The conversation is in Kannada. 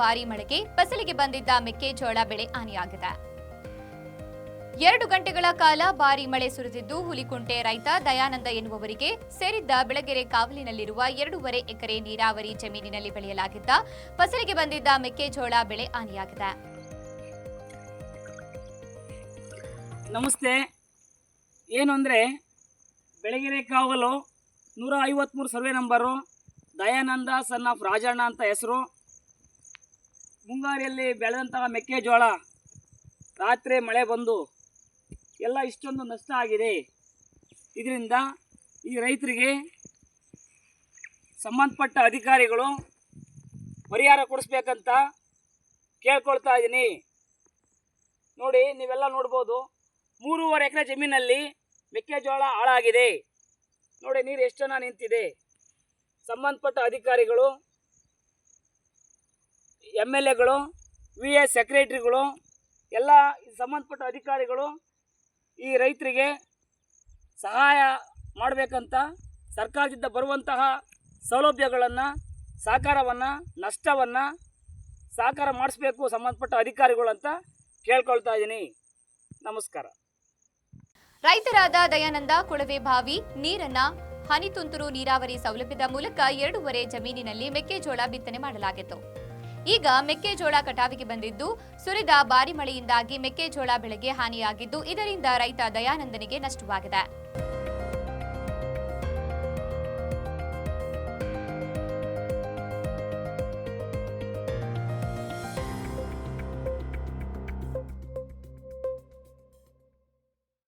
ಭಾರೀ ಮಳೆಗೆ ಫಸಲಿಗೆ ಬಂದಿದ್ದ ಮೆಕ್ಕೆಜೋಳ ಬೆಳೆ ಹಾನಿಯಾಗಿದೆ. ಎರಡು ಗಂಟೆಗಳ ಕಾಲ ಭಾರಿ ಮಳೆ ಸುರಿದಿದ್ದು ಹುಲಿಕುಂಟೆ ರೈತ ದಯಾನಂದ ಎನ್ನುವವರಿಗೆ ಸೇರಿದ್ದ ಬೆಳಗೆರೆ ಕಾವಲಿನಲ್ಲಿರುವ ಎರಡೂವರೆ ಎಕರೆ ನೀರಾವರಿ ಜಮೀನಿನಲ್ಲಿ ಬೆಳೆಯಲಾಗಿದ್ದ ಫಸಲಿಗೆ ಬಂದಿದ್ದ ಮೆಕ್ಕೆಜೋಳ ಬೆಳೆ ಹಾನಿಯಾಗಿದೆ. ನಮಸ್ತೆ. ಏನು ಅಂದರೆ ಬೆಳಗೆರೆ ಕಾವಲು ನೂರ ಐವತ್ತ್ಮೂರು survey number Dayananda son of Rajanna ಅಂತ ಹೆಸರು. ಮುಂಗಾರಿಯಲ್ಲಿ ಬೆಳೆದಂತಹ ಮೆಕ್ಕೆಜೋಳ, ರಾತ್ರಿ ಮಳೆ ಬಂದು ಎಲ್ಲ ಇಷ್ಟೊಂದು ನಷ್ಟ ಆಗಿದೆ. ಇದರಿಂದ ಈ ರೈತರಿಗೆ ಸಂಬಂಧಪಟ್ಟ ಅಧಿಕಾರಿಗಳು ಪರಿಹಾರ ಕೊಡಿಸ್ಬೇಕಂತ ಕೇಳ್ಕೊಳ್ತಾ ಇದ್ದೀನಿ. ನೋಡಿ, ನೀವೆಲ್ಲ ನೋಡ್ಬೋದು, ಮೂರುವರೆ ಎಕರೆ ಜಮೀನಲ್ಲಿ ಮೆಕ್ಕೆಜೋಳ ಹಾಳಾಗಿದೆ. ನೋಡಿ, ನೀರು ಎಷ್ಟು ಜನ ನಿಂತಿದೆ. ಸಂಬಂಧಪಟ್ಟ ಅಧಿಕಾರಿಗಳು ಎಂ ಎಲ್ ಎಗಳು ವಿ ಎ ಸೆಕ್ರೆಟ್ರಿಗಳು ಎಲ್ಲ ಸಂಬಂಧಪಟ್ಟ ಅಧಿಕಾರಿಗಳು ಈ ರೈತರಿಗೆ ಸಹಾಯ ಮಾಡಬೇಕಂತ ಸರ್ಕಾರದಿಂದ ಬರುವಂತಹ ಸೌಲಭ್ಯಗಳನ್ನು ಸಹಕಾರವನ್ನು ನಷ್ಟವನ್ನು ಸಹಕಾರ ಮಾಡಿಸ್ಬೇಕು ಸಂಬಂಧಪಟ್ಟ ಅಧಿಕಾರಿಗಳು ಅಂತ ಕೇಳ್ಕೊಳ್ತಾ ಇದ್ದೀನಿ ನಮಸ್ಕಾರ. ರೈತರಾದ ದಯಾನಂದ, ಕೊಳವೆ ಬಾವಿ, ನೀರನ್ನ, ಹನಿ ತುಂತುರು ನೀರಾವರಿ ಸೌಲಭ್ಯದ ಮೂಲಕ ಎರಡೂವರೆ ಜಮೀನಿನಲ್ಲಿ ಮೆಕ್ಕೆಜೋಳ ಬಿತ್ತನೆ ಮಾಡಲಾಗಿತ್ತು. ಈಗ ಮೆಕ್ಕೆಜೋಳ ಕಟಾವಿಗೆ ಬಂದಿದ್ದು ಸುರಿದ ಭಾರಿ ಮಳೆಯಿಂದಾಗಿ ಮೆಕ್ಕೆಜೋಳ ಬೆಳೆಗೆ ಹಾನಿಯಾಗಿದ್ದು ಇದರಿಂದ ರೈತ ದಯಾನಂದನಿಗೆ ನಷ್ಟವಾಗಿದೆ.